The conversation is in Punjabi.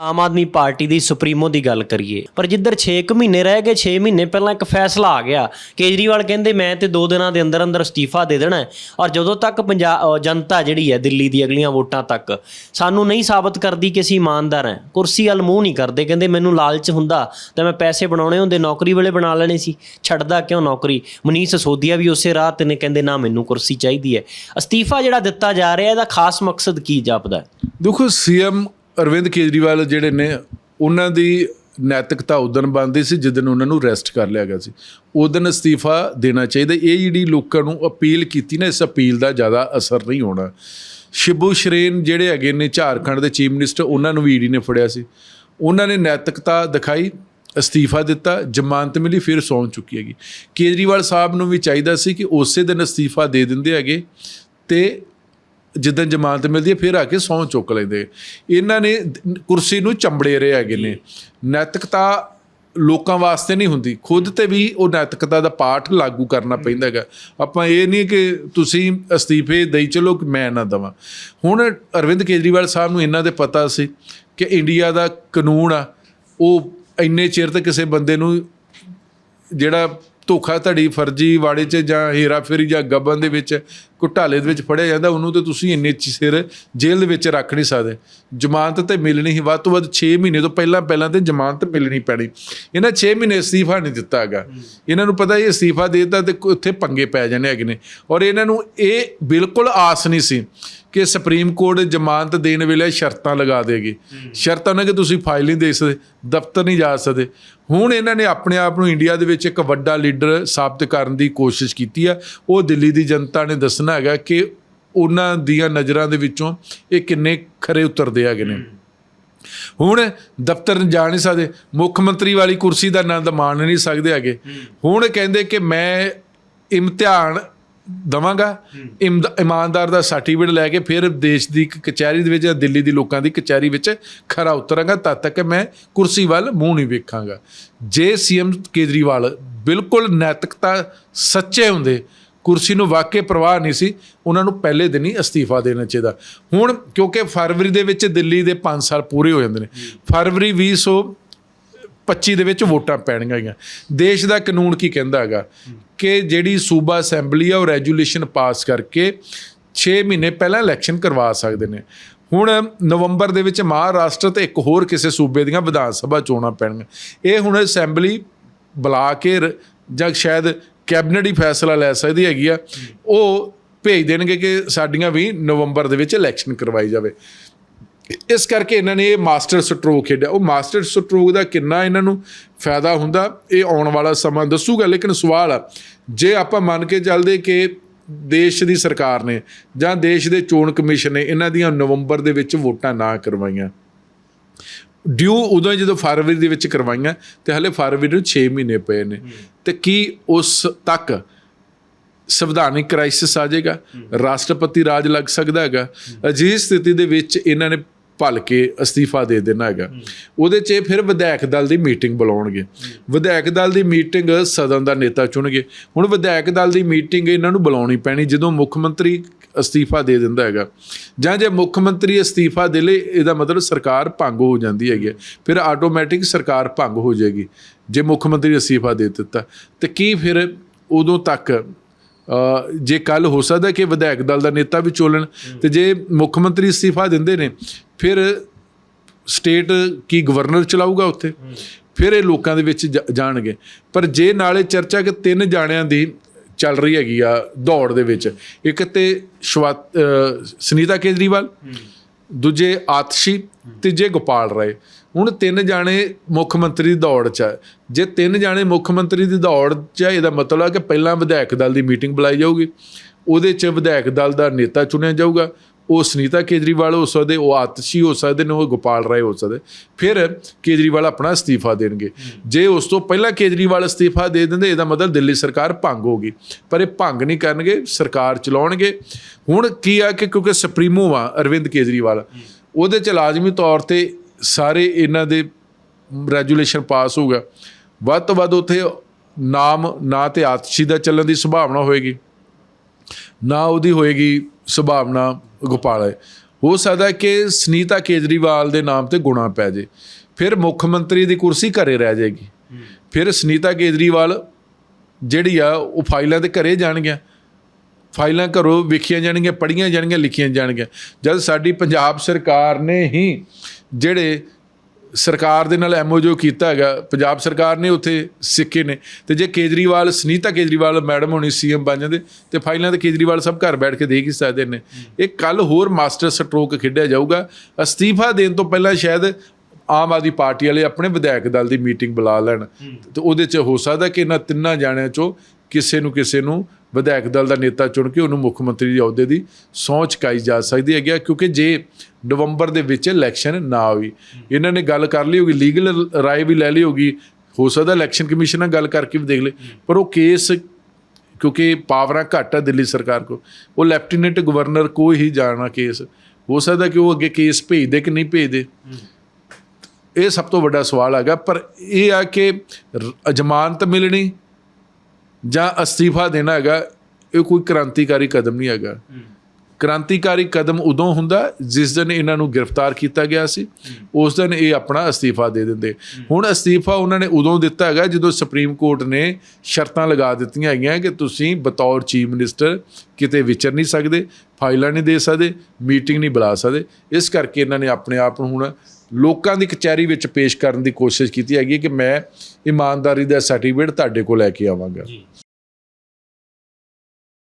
ਆਮ ਆਦਮੀ ਪਾਰਟੀ ਦੀ ਸੁਪਰੀਮੋ ਦੀ ਗੱਲ ਕਰੀਏ। ਪਰ ਜਿੱਧਰ 6 ਮਹੀਨੇ ਰਹਿ ਗਏ 6 ਮਹੀਨੇ ਪਹਿਲਾਂ ਇੱਕ ਫੈਸਲਾ ਆ ਗਿਆ। ਕੇਜਰੀਵਾਲ ਕਹਿੰਦੇ, ਮੈਂ ਤੇ 2 ਦਿਨਾਂ ਦੇ ਅੰਦਰ ਅੰਦਰ ਅਸਤੀਫਾ ਦੇ ਦੇਣਾ ਔਰ ਜਦੋਂ ਤੱਕ ਪੰਜਾਬ ਜਨਤਾ ਜਿਹੜੀ ਹੈ ਦਿੱਲੀ ਦੀ ਅਗਲੀਆਂ ਵੋਟਾਂ ਤੱਕ ਸਾਨੂੰ ਨਹੀਂ ਸਾਬਤ ਕਰਦੀ ਕਿ ਅਸੀਂ ਇਮਾਨਦਾਰ ਹਾਂ, ਕੁਰਸੀ ਵੱਲ ਮੂੰਹ ਨਹੀਂ ਕਰਦੇ, ਕਹਿੰਦੇ, ਮੈਨੂੰ ਲਾਲਚ ਹੁੰਦਾ ਤਾਂ ਮੈਂ ਪੈਸੇ ਬਣਾਉਣੇ ਹੁੰਦੇ, ਨੌਕਰੀ ਵੇਲੇ ਬਣਾ ਲੈਣੇ ਸੀ। ਛੱਡਦਾ ਕਿਉਂ ਨੌਕਰੀ? ਮਨੀਸ਼ ਸੋਦੀਆ ਵੀ ਉਸੇ ਰਾਹ ਤੇ ਨੇ, ਕਹਿੰਦੇ, ਨਾ, ਮੈਨੂੰ ਕੁਰਸੀ ਚਾਹੀਦੀ ਹੈ। ਅਸਤੀਫਾ ਜਿਹੜਾ ਦਿੱਤਾ ਜਾ ਰਿਹਾ, ਇਹਦਾ ਖਾਸ ਮਕਸਦ ਕੀ ਜਾਪਦਾ ਹੈ? ਦੇਖੋ, ਸੀਐਮ ਅਰਵਿੰਦ ਕੇਜਰੀਵਾਲ ਜਿਹੜੇ ਨੇ, ਉਹਨਾਂ ਦੀ ਨੈਤਿਕਤਾ ਉਦਣ ਬਣਦੀ ਸੀ ਜਿੱਦਨ ਉਹਨਾਂ ਨੂੰ ਰੈਸਟ ਕਰ ਲਿਆ ਗਿਆ ਸੀ। ਉਦਣ ਅਸਤੀਫਾ ਦੇਣਾ ਚਾਹੀਦਾ। ਇਹ ਜਿਹੜੀ ਲੋਕਾਂ ਨੂੰ ਅਪੀਲ ਕੀਤੀ ਨਾ, ਇਸ ਅਪੀਲ ਦਾ ਜ਼ਿਆਦਾ ਅਸਰ ਨਹੀਂ ਹੋਣਾ। ਸ਼ਿਬੂ ਸ਼ਰੇਨ ਜਿਹੜੇ ਹੈਗੇ ਨੇ, ਝਾਰਖੰਡ ਦੇ ਚੀਫ ਮਿਨਿਸਟਰ, ਉਹਨਾਂ ਨੂੰ ਵੀ ਈਡੀ ਨੇ ਫੜਿਆ ਸੀ। ਉਹਨਾਂ ਨੇ ਨੈਤਿਕਤਾ ਦਿਖਾਈ, ਅਸਤੀਫਾ ਦਿੱਤਾ, ਜ਼ਮਾਨਤ ਮਿਲੀ, ਫਿਰ ਸੌਂ ਚੁੱਕੀ ਹੈਗੀ। ਕੇਜਰੀਵਾਲ ਸਾਹਿਬ ਨੂੰ ਵੀ ਚਾਹੀਦਾ ਸੀ ਕਿ ਉਸੇ ਦਿਨ ਅਸਤੀਫਾ ਦੇ ਦਿੰਦੇ ਹੈਗੇ ਤੇ ਜਿੱਦਾਂ ਜ਼ਮਾਨਤ ਮਿਲਦੀ ਹੈ ਫਿਰ ਆ ਕੇ ਸਹੁੰ ਚੁੱਕ ਲੈਂਦੇ। ਇਹਨਾਂ ਨੇ ਕੁਰਸੀ ਨੂੰ ਚੰਬੜੇ ਰਹੇ ਹੈਗੇ ਨੇ। ਨੈਤਿਕਤਾ ਲੋਕਾਂ ਵਾਸਤੇ ਨਹੀਂ ਹੁੰਦੀ। ਖੁਦ ਤੇ ਵੀ ਉਹ ਨੈਤਿਕਤਾ ਦਾ ਪਾਠ ਲਾਗੂ ਕਰਨਾ ਪੈਂਦਾ ਹੈਗਾ। ਆਪਾਂ ਇਹ ਨਹੀਂ ਕਿ ਤੁਸੀਂ ਅਸਤੀਫੇ ਦੇਈ ਚਲੋ ਕਿ ਮੈਂ ਨਾ ਦਵਾਂ। ਹੁਣ ਅਰਵਿੰਦ ਕੇਜਰੀਵਾਲ ਸਾਹਿਬ ਨੂੰ ਇਹਨਾਂ ਦੇ ਪਤਾ ਸੀ ਕਿ ਇੰਡੀਆ ਦਾ ਕਾਨੂੰਨ ਆ ਉਹ ਇੰਨੇ ਚਿਰ ਤੇ ਕਿਸੇ ਬੰਦੇ ਨੂੰ ਜਿਹੜਾ ਧੋਖਾ ਧੜੀ ਫਰਜੀ ਵਾੜੇ 'ਚ ਜਾਂ ਹੇਰਾ ਫੇਰੀ ਜਾਂ ਗਬਨ ਦੇ ਵਿੱਚ ਘੁਟਾਲੇ ਦੇ ਵਿੱਚ ਫੜਿਆ ਜਾਂਦਾ, ਉਹਨੂੰ ਤੇ ਤੁਸੀਂ ਇੰਨੇ ਚਿ- ਸਿਰ ਜੇਲ੍ਹ ਦੇ ਵਿੱਚ ਰੱਖ ਨਹੀਂ ਸਕਦੇ। ਜ਼ਮਾਨਤ ਤੇ ਮਿਲਣੀ ਹੀ ਵੱਧ ਤੋਂ ਵੱਧ 6 ਮਹੀਨੇ ਤੋਂ ਪਹਿਲਾਂ ਪਹਿਲਾਂ ਤੇ ਜ਼ਮਾਨਤ ਮਿਲਣੀ ਪੈਣੀ। ਇਹਨਾਂ 6 ਮਹੀਨੇ ਅਸਤੀਫਾ ਨਹੀਂ ਦਿੱਤਾ ਹੈਗਾ। ਇਹਨਾਂ ਨੂੰ ਪਤਾ ਇਹ ਅਸਤੀਫਾ ਦੇ ਦਿੱਤਾ ਤੇ ਉੱਥੇ ਪੰਗੇ ਪੈ ਜਾਣੇ ਹੈਗੇ ਨੇ। ਔਰ ਇਹਨਾਂ ਨੂੰ ਇਹ ਬਿਲਕੁਲ ਆਸ ਨਹੀਂ ਸੀ ਕਿ ਸੁਪਰੀਮ ਕੋਰਟ ਜ਼ਮਾਨਤ ਦੇਣ ਵੇਲੇ ਸ਼ਰਤਾਂ ਲਗਾ ਦੇਗੀ। ਸ਼ਰਤਾਂ ਨੇ ਕਿ ਤੁਸੀਂ ਫਾਈਲ ਨਹੀਂ ਦੇ ਸਕਦੇ, ਦਫ਼ਤਰ ਨਹੀਂ ਜਾ ਸਕਦੇ। ਹੁਣ ਇਹਨਾਂ ਨੇ ਆਪਣੇ ਆਪ ਨੂੰ ਇੰਡੀਆ ਦੇ ਵਿੱਚ ਇੱਕ ਵੱਡਾ ਲੀਡਰ ਸਾਬਤ ਕਰਨ ਦੀ ਕੋਸ਼ਿਸ਼ ਕੀਤੀ ਆ। ਉਹ ਦਿੱਲੀ ਦੀ ਜਨਤਾ ਨੇ ਦੱਸਣਾ ਹੈਗਾ ਕਿ ਉਹਨਾਂ ਦੀਆਂ ਨਜ਼ਰਾਂ ਦੇ ਵਿੱਚੋਂ ਇਹ ਕਿੰਨੇ ਖਰੇ ਉਤਰਦੇ ਹੈਗੇ ਨੇ। ਹੁਣ ਦਫ਼ਤਰ ਜਾ ਨਹੀਂ ਸਕਦੇ, ਮੁੱਖ ਮੰਤਰੀ ਵਾਲੀ ਕੁਰਸੀ ਦਾ ਆਨੰਦ ਮਾਣ ਨਹੀਂ ਸਕਦੇ ਹੈਗੇ। ਹੁਣ ਕਹਿੰਦੇ ਕਿ ਮੈਂ ਇਮਤਿਹਾਨ ਦਵਾਂਗਾ ਇਮਦ- ਇਮਾਨਦਾਰ ਦਾ ਸਰਟੀਫਿਕੇਟ ਲੈ ਕੇ ਫਿਰ ਦੇਸ਼ ਦੀ ਕਚਹਿਰੀ ਦੇ ਵਿੱਚ ਜਾਂ ਦਿੱਲੀ ਦੀ ਲੋਕਾਂ ਦੀ ਕਚਹਿਰੀ ਵਿੱਚ ਖਰਾ ਉਤਰਾਂਗਾ, ਤਦ ਤੱਕ ਮੈਂ ਕੁਰਸੀ ਵੱਲ ਮੂੰਹ ਨਹੀਂ ਵੇਖਾਂਗਾ। ਜੇ ਸੀਐਮ ਕੇਜਰੀਵਾਲ ਬਿਲਕੁਲ ਨੈਤਿਕਤਾ ਸੱਚੇ ਹੁੰਦੇ ਕੁਰਸੀ ਨੂੰ ਵਾਕਈ ਪ੍ਰਵਾਹ ਨਹੀਂ ਸੀ, ਉਹਨਾਂ ਨੂੰ ਪਹਿਲੇ ਦਿਨ ਹੀ ਅਸਤੀਫਾ ਦੇਣਾ ਚਾਹੀਦਾ। ਹੁਣ ਕਿਉਂਕਿ ਫਰਵਰੀ ਦੇ ਵਿੱਚ ਦਿੱਲੀ ਦੇ 5 ਸਾਲ ਪੂਰੇ ਹੋ ਜਾਂਦੇ ਨੇ, ਫਰਵਰੀ 2025 ਦੇ ਵਿੱਚ ਵੋਟਾਂ ਪੈਣਗੀਆਂ ਹੈਗੀਆਂ। ਦੇਸ਼ ਦਾ ਕਾਨੂੰਨ ਕੀ ਕਹਿੰਦਾ ਹੈਗਾ? ਕਿ ਜਿਹੜੀ ਸੂਬਾ ਅਸੈਂਬਲੀ ਆ, ਉਹ ਰੈਜੂਲੇਸ਼ਨ ਪਾਸ ਕਰਕੇ 6 ਮਹੀਨੇ ਪਹਿਲਾਂ ਇਲੈਕਸ਼ਨ ਕਰਵਾ ਸਕਦੇ ਨੇ। ਹੁਣ ਨਵੰਬਰ ਦੇ ਵਿੱਚ ਮਹਾਰਾਸ਼ਟਰ ਤੇ ਇੱਕ ਹੋਰ ਕਿਸੇ ਸੂਬੇ ਦੀਆਂ ਵਿਧਾਨ ਸਭਾ ਚੋਣਾਂ ਪੈਣਗੀਆਂ। ਇਹ ਹੁਣ ਅਸੈਂਬਲੀ ਬੁਲਾ ਕੇ ਰ- ਜਾਂ ਸ਼ਾਇਦ ਕੈਬਨਿਟ ਹੀ ਫੈਸਲਾ ਲੈ ਸਕਦੀ ਹੈਗੀ ਆ। ਉਹ ਭੇਜ ਦੇਣਗੇ ਕਿ ਸਾਡੀਆਂ ਵੀ ਨਵੰਬਰ ਦੇ ਵਿੱਚ ਇਲੈਕਸ਼ਨ ਕਰਵਾਈ ਜਾਵੇ। ਇਸ ਕਰਕੇ ਇਹਨਾਂ ਨੇ ਇਹ ਮਾਸਟਰ ਸਟ੍ਰੋਕ ਖੇਡਿਆ। ਉਹ ਮਾਸਟਰ ਸਟ੍ਰੋਕ ਦਾ ਕਿੰਨਾ ਇਹਨਾਂ ਨੂੰ ਫਾਇਦਾ ਹੁੰਦਾ, ਇਹ ਆਉਣ ਵਾਲਾ ਸਮਾਂ ਦੱਸੂਗਾ। ਲੇਕਿਨ ਸਵਾਲ ਆ, ਜੇ ਆਪਾਂ ਮੰਨ ਕੇ ਚੱਲਦੇ ਕਿ ਦੇਸ਼ ਦੀ ਸਰਕਾਰ ਨੇ ਜਾਂ ਦੇਸ਼ ਦੇ ਚੋਣ ਕਮਿਸ਼ਨ ਨੇ ਇਹਨਾਂ ਦੀਆਂ ਨਵੰਬਰ ਦੇ ਵਿੱਚ ਵੋਟਾਂ ਨਾ ਕਰਵਾਈਆਂ ਡਿਊ ਉਦੋਂ ਜਦੋਂ ਫਰਵਰੀ ਦੇ ਵਿੱਚ ਕਰਵਾਈਆਂ ਤੇ ਹਲੇ ਫਰਵਰੀ ਨੂੰ 6 ਮਹੀਨੇ ਪਏ ਨੇ। ਤੇ ਕੀ ਉਸ ਤੱਕ ਸੰਵਿਧਾਨਿਕ ਕ੍ਰਾਈਸਿਸ ਆ ਜਾਏਗਾ? ਰਾਸ਼ਟਰਪਤੀ ਰਾਜ ਲੱਗ ਸਕਦਾ ਹੈਗਾ। ਅਜਿਹੀ ਸਥਿਤੀ ਦੇ ਵਿੱਚ ਇਹਨਾਂ ਨੇ ਭਲ ਕੇ ਅਸਤੀਫਾ ਦੇ ਦੇਣਾ ਹੈਗਾ। ਉਹਦੇ 'ਚ ਫਿਰ ਵਿਧਾਇਕ ਦਲ ਦੀ ਮੀਟਿੰਗ ਬੁਲਾਉਣਗੇ। ਵਿਧਾਇਕ ਦਲ ਦੀ ਮੀਟਿੰਗ ਸਦਨ ਦਾ ਨੇਤਾ ਚੁਣਗੇ ਹੁਣ ਵਿਧਾਇਕ ਦਲ ਦੀ ਮੀਟਿੰਗ ਇਹਨਾਂ ਨੂੰ ਬੁਲਾਉਣੀ ਪੈਣੀ। ਜਦੋਂ ਮੁੱਖ ਮੰਤਰੀ ਅਸਤੀਫਾ ਦੇ ਦਿੰਦਾ ਹੈਗਾ। ਜਾਂ ਜੇ ਮੁੱਖ ਮੰਤਰੀ ਅਸਤੀਫਾ ਦੇ ਲੇ ਇਹਦਾ ਮਤਲਬ ਸਰਕਾਰ ਭੰਗ ਹੋ ਜਾਂਦੀ ਹੈਗੀ। ਫਿਰ ਆਟੋਮੈਟਿਕ ਸਰਕਾਰ ਭੰਗ ਹੋ ਜਾਏਗੀ ਜੇ ਮੁੱਖ ਮੰਤਰੀ ਅਸਤੀਫਾ ਦੇ ਦਿੱਤਾ। ਤੇ ਕੀ ਫਿਰ ਉਦੋਂ ਤੱਕ ਜੇ ਕੱਲ ਹੋ ਸਕਦਾ ਕਿ ਵਿਧਾਇਕ ਦਲ ਦਾ ਨੇਤਾ ਵੀ ਚੋਲਣ ਤੇ ਜੇ ਮੁੱਖ ਮੰਤਰੀ ਅਸਤੀਫਾ ਦਿੰਦੇ ਨੇ ਫਿਰ ਸਟੇਟ ਕੀ ਗਵਰਨਰ ਚਲਾਊਗਾ ਉੱਥੇ? ਫਿਰ ਇਹ ਲੋਕਾਂ ਦੇ ਵਿੱਚ ਜਾਣਗੇ। ਪਰ ਜੇ ਨਾਲੇ ਚਰਚਾ ਕਿ ਤਿੰਨ ਜਾਣਿਆਂ ਦੀ ਚੱਲ ਰਹੀ ਹੈਗੀ ਆ ਦੌੜ ਦੇ ਵਿੱਚ। ਇੱਕ ਤੇ ਸ਼ਵਾ ਸੁਨੀਤਾ ਕੇਜਰੀਵਾਲ, ਦੂਜੇ ਆਤਸ਼ੀ, ਤੀਜੇ ਗੋਪਾਲ ਰਾਏ। ਹੁਣ ਤਿੰਨ ਜਾਣੇ ਮੁੱਖ ਮੰਤਰੀ ਦੀ ਦੌੜ 'ਚ ਆ। ਜੇ ਤਿੰਨ ਜਾਣੇ ਮੁੱਖ ਮੰਤਰੀ ਦੀ ਦੌੜ 'ਚ ਆ, ਇਹਦਾ ਮਤਲਬ ਹੈ ਕਿ ਪਹਿਲਾਂ ਵਿਧਾਇਕ ਦਲ ਦੀ ਮੀਟਿੰਗ ਬੁਲਾਈ ਜਾਊਗੀ। ਉਹਦੇ 'ਚ ਵਿਧਾਇਕ ਦਲ ਦਾ ਨੇਤਾ ਚੁਣਿਆ ਜਾਊਗਾ। ਉਹ ਸੁਨੀਤਾ ਕੇਜਰੀਵਾਲ ਹੋ ਸਕਦੇ, ਉਹ ਆਤਸ਼ੀ ਹੋ ਸਕਦੇ ਨੇ, ਉਹ ਗੋਪਾਲ ਰਾਏ ਹੋ ਸਕਦੇ, ਫਿਰ ਕੇਜਰੀਵਾਲ ਆਪਣਾ ਅਸਤੀਫਾ ਦੇਣਗੇ। ਜੇ ਉਸ ਤੋਂ ਪਹਿਲਾਂ ਕੇਜਰੀਵਾਲ ਅਸਤੀਫਾ ਦੇ ਦਿੰਦੇ, ਇਹਦਾ ਮਤਲਬ ਦਿੱਲੀ ਸਰਕਾਰ ਭੰਗ ਹੋਗੀ ਪਰ ਇਹ ਭੰਗ ਨਹੀਂ ਕਰਨਗੇ, ਸਰਕਾਰ ਚਲਾਉਣਗੇ। ਹੁਣ ਕੀ ਆ ਕਿ ਕਿਉਂਕਿ ਸੁਪਰੀਮੋ ਆ, ਅਰਵਿੰਦ ਕੇਜਰੀਵਾਲ, ਉਹਦੇ ਚ ਲਾਜ਼ਮੀ ਤੌਰ ਤੇ ਸਾਰੇ ਇਹਨਾਂ ਦੇ ਰੈਜੂਲੇਸ਼ਨ ਪਾਸ ਹੋਊਗਾ ਵੱਧ ਤੋਂ ਵੱਧ ਉੱਥੇ ਨਾਮ, ਨਾ ਤੇ ਆਤਸ਼ੀ ਦਾ ਚੱਲਣ ਦੀ ਸੰਭਾਵਨਾ ਹੋਏਗੀ। ਨਾ ਉਹਦੀ ਹੋਏਗੀ ਸੁਭਾਵਨਾ ਗੋਪਾਲ ਹੋ। ਸਕਦਾ ਕਿ ਸੁਨੀਤਾ ਕੇਜਰੀਵਾਲ ਦੇ ਨਾਮ ਤੇ ਗੁਣਾ ਪੈ ਜੇ। ਫਿਰ ਮੁੱਖ ਮੰਤਰੀ ਦੀ ਕੁਰਸੀ ਘਰੇ ਰਹਿ ਜਾਏਗੀ। ਫਿਰ ਸੁਨੀਤਾ ਕੇਜਰੀਵਾਲ ਜਿਹੜੀ ਆ, ਉਹ ਫਾਈਲਾਂ ਦੇ ਘਰੇ ਜਾਣਗੀਆਂ। ਫਾਈਲਾਂ ਘਰੋਂ ਵਿਖੀਆਂ ਜਾਣਗੀਆਂ, ਪੜ੍ਹੀਆਂ ਜਾਣਗੀਆਂ, ਲਿਖੀਆਂ ਜਾਣਗੀਆਂ। ਜਦ ਸਾਡੀ ਪੰਜਾਬ ਸਰਕਾਰ ਨੇ ਹੀ ਜਿਹੜੇ ਸਰਕਾਰ ਦੇ ਨਾਲ ਐਮਓਯੂ ਕੀਤਾ ਹੈਗਾ ਪੰਜਾਬ ਸਰਕਾਰ ਨੇ ਉੱਥੇ ਸਿੱਕੇ ਨੇ। ਤੇ ਜੇ ਕੇਜਰੀਵਾਲ ਸੁਨੀਤਾ ਕੇਜਰੀਵਾਲ ਮੈਡਮ ਹੋਣੀ ਸੀਐਮ ਬਣ ਜਾਂਦੇ ਤੇ ਫਾਈਲਾਂ ਤੇ ਕੇਜਰੀਵਾਲ ਸਭ ਘਰ ਬੈਠ ਕੇ ਦੇਖ ਹੀ ਸਕਦੇ ਨੇ। ਇਹ ਕੱਲ ਹੋਰ ਮਾਸਟਰ ਸਟ੍ਰੋਕ ਖੇਡਿਆ ਜਾਊਗਾ। ਅਸਤੀਫਾ ਦੇਣ ਤੋਂ ਪਹਿਲਾਂ ਸ਼ਾਇਦ ਆਮ ਆਦਮੀ ਪਾਰਟੀ ਵਾਲੇ ਆਪਣੇ ਵਿਧਾਇਕ ਦਲ ਦੀ ਮੀਟਿੰਗ ਬੁਲਾ ਲੈਣ। ਤੇ ਉਹਦੇ 'ਚ ਹੋ ਸਕਦਾ ਕਿ ਇਹਨਾਂ ਤਿੰਨਾਂ ਜਾਣਿਆਂ 'ਚੋਂ ਕਿਸੇ ਨੂੰ ਕਿਸੇ ਨੂੰ ਵਿਧਾਇਕ ਦਲ ਦਾ ਨੇਤਾ ਚੁਣ ਕੇ ਉਹਨੂੰ ਮੁੱਖ ਮੰਤਰੀ ਦੇ ਅਹੁਦੇ ਦੀ ਸਹੁੰ ਚੁਕਾਈ ਜਾ ਸਕਦੀ ਹੈਗੀ ਆ, ਕਿਉਂਕਿ ਜੇ ਨਵੰਬਰ ਦੇ ਵਿੱਚ ਇਲੈਕਸ਼ਨ ਨਾ ਹੋਈ ਇਹਨਾਂ ਨੇ ਗੱਲ ਕਰ ਲਈ ਹੋਗੀ ਲੀਗਲ ਰਾਏ ਵੀ ਲੈ ਲਈ ਹੋਗੀ ਹੋ ਸਕਦਾ ਇਲੈਕਸ਼ਨ ਕਮਿਸ਼ਨ ਨਾਲ ਗੱਲ ਕਰਕੇ ਵੀ ਦੇਖ ਲੇ ਪਰ ਉਹ ਕੇਸ ਕਿਉਂਕਿ ਪਾਵਰਾਂ ਘੱਟ ਆ ਦਿੱਲੀ ਸਰਕਾਰ ਕੋ ਉਹ ਲੈਫਟੀਨੈਂਟ ਗਵਰਨਰ ਕੋ ਹੀ ਜਾਣਾ ਕੇਸ ਹੋ ਸਕਦਾ ਕਿ ਉਹ ਅੱਗੇ ਕੇਸ ਭੇਜਦੇ ਕਿ ਨਹੀਂ ਭੇਜਦੇ? ਇਹ ਸਭ ਤੋਂ ਵੱਡਾ ਸਵਾਲ ਹੈਗਾ ਪਰ ਇਹ ਆ ਕਿ ਰ- ਜ਼ਮਾਨਤ ਮਿਲਣੀ ਜਾਂ ਅਸਤੀਫਾ ਦੇਣਾ ਹੈਗਾ ਇਹ ਕੋਈ ਕ੍ਰਾਂਤੀਕਾਰੀ ਕਦਮ ਨਹੀਂ ਹੈਗਾ। ਕ੍ਰਾਂਤੀਕਾਰੀ ਕਦਮ ਉਦੋਂ ਹੁੰਦਾ ਜਿਸ ਦਿਨ ਇਹਨਾਂ ਨੂੰ ਗ੍ਰਿਫਤਾਰ ਕੀਤਾ ਗਿਆ ਸੀ ਉਸ ਦਿਨ ਇਹ ਆਪਣਾ ਅਸਤੀਫਾ ਦੇ ਦਿੰਦੇ। ਹੁਣ ਅਸਤੀਫਾ ਉਹਨਾਂ ਨੇ ਉਦੋਂ ਦਿੱਤਾ ਹੈਗਾ ਜਦੋਂ ਸੁਪਰੀਮ ਕੋਰਟ ਨੇ ਸ਼ਰਤਾਂ ਲਗਾ ਦਿੱਤੀਆਂ ਹੈਗੀਆਂ ਕਿ ਤੁਸੀਂ ਬਤੌਰ ਚੀਫ ਮਿਨਿਸਟਰ ਕਿਤੇ ਵਿਚਰ ਨਹੀਂ ਸਕਦੇ ਫਾਈਲਾਂ ਨਹੀਂ ਦੇ ਸਕਦੇ ਮੀਟਿੰਗ ਨਹੀਂ ਬੁਲਾ ਸਕਦੇ। ਇਸ ਕਰਕੇ ਇਹਨਾਂ ਨੇ ਆਪਣੇ ਆਪ ਨੂੰ ਹੁਣ ਲੋਕਾਂ ਦੀ ਕਚਹਿਰੀ ਵਿੱਚ ਪੇਸ਼ ਕਰਨ ਦੀ ਕੋਸ਼ਿਸ਼ ਕੀਤੀ ਹੈਗੀ ਕਿ ਮੈਂ ਇਮਾਨਦਾਰੀ ਦਾ ਸਰਟੀਫਿਕੇਟ ਤੁਹਾਡੇ ਕੋਲ ਲੈ ਕੇ ਆਵਾਂਗਾ।